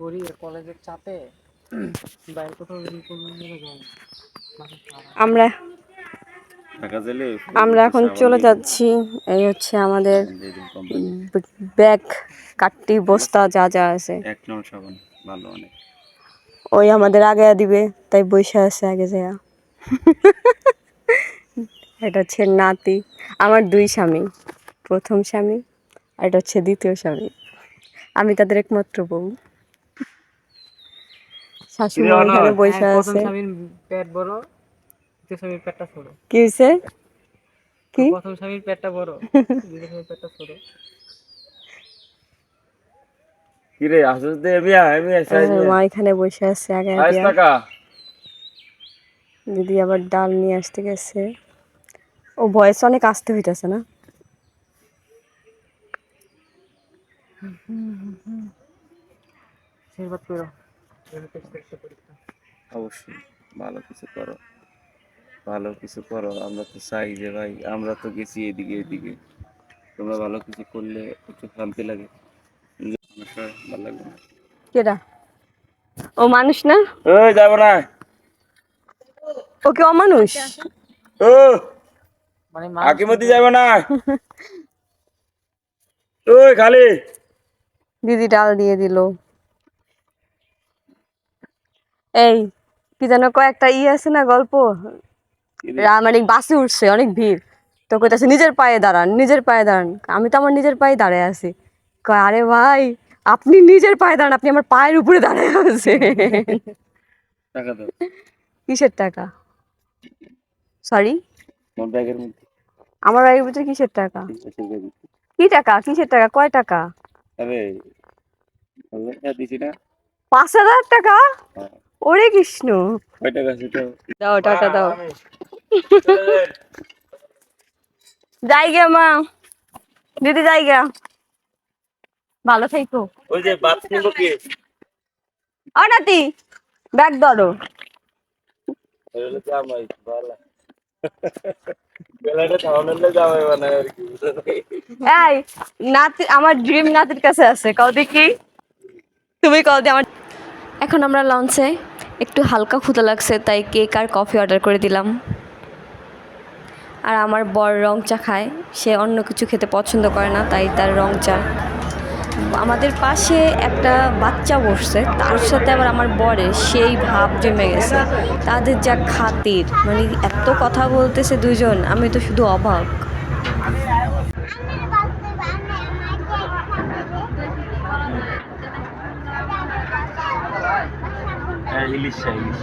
করি কলেজের চাপে বাইরে কোথাও বেরিয়ে কোনো। আমরা আমরা এখন চলে যাচ্ছি এই হচ্ছে আমাদের ব্যাগ কাটটি বস্তা যা যা আছে। ওই আমাদের আগে দিবে তাই বসে আছে আগে যায়। এটা হচ্ছে নাতি আমার দুই স্বামী প্রথম স্বামী আর এটা হচ্ছে দ্বিতীয় স্বামী। আমি তাদের একমাত্র বউ। শাশুড়ি এখানে বসে হ্যাঁ, আছে। স্বামীর পেট বড় দ্বিতীয় স্বামীর পেটটা ছোট কি হয়েছে? কি? প্রথম স্বামীর পেটটা বড় দ্বিতীয় স্বামীর পেটটা ছোট কিরে আসুস দে মিয়া মিয়া ও, মা এখানে বসে আছে আগে আইস টাকা। দিদি আবার ডাল নিয়ে আসতে গেছে। ও বয়স অনেক আসতে হইতেছে না? করো। অবশ্যই ভালো কিছু করো। ভালো কিছু করো আমরা তো চাই যে ভাই আমরা তো গেছি এদিকে এদিকে। তোমরা ভালো কিছু করলে একটু শান্তি লাগে। ভালো লাগবে না কেডা? ও মানুষ না? ওই যাব না। ও কি অমানুষ? ও মানে আকিমতি যাব না। ওই খালি। দিদি ডাল দিয়ে দিল। এই কি যেন কয়েকটা ই আছে না গল্প? রা- মানে বাসে উঠছে অনেক ভিড়। তো কইতাছে নিজের পায়ে দাঁড়ান নিজের পায়ে দাঁড়ান। আমি তো আমার নিজের পায়ে দাঁড়ায় আছি। কয় আরে ভাই আপনি নিজের পায়ে দাঁড়ান আপনি আমার পায়ের উপরে দাঁড়ায় আছে টাকা দাও। কিসের টাকা? সরি ব্যাগের মধ্যে। আমার ব্যাগের ভিতরে কিসের টাকা। কি টাকা? কিসের টাকা? কয় টাকা? আরে দিছি না। পাঁচ হাজার টাকা? হ্যাঁ। ওরে কৃষ্ণ। দাও টাটা দাও। যাই গে মা। দিদি যাই গে ভালো থাইকো ওই যে বাদ নিবো কি ও নাতি ব্যাগ ধরো। নাতি আমার ড্রিম নাতির কাছে আছে। কও দেখি। তুমি কও দি আমার এখন আমরা লঞ্চে একটু হালকা ক্ষুদা লাগছে, তাই কেক আর কফি অর্ডার করে দিলাম। আর আমার বর রং চা খায়, সে অন্য কিছু খেতে পছন্দ করে না, তাই তার রং চা। আমাদের পাশে একটা বাচ্চা বসছে, তার সাথে আবার আমার বরের সেই ভাব জমে গেছে। তাদের যা খাতির মানে এত কথা বলতেছে দুজন আমি তো শুধু অবাক। really strange.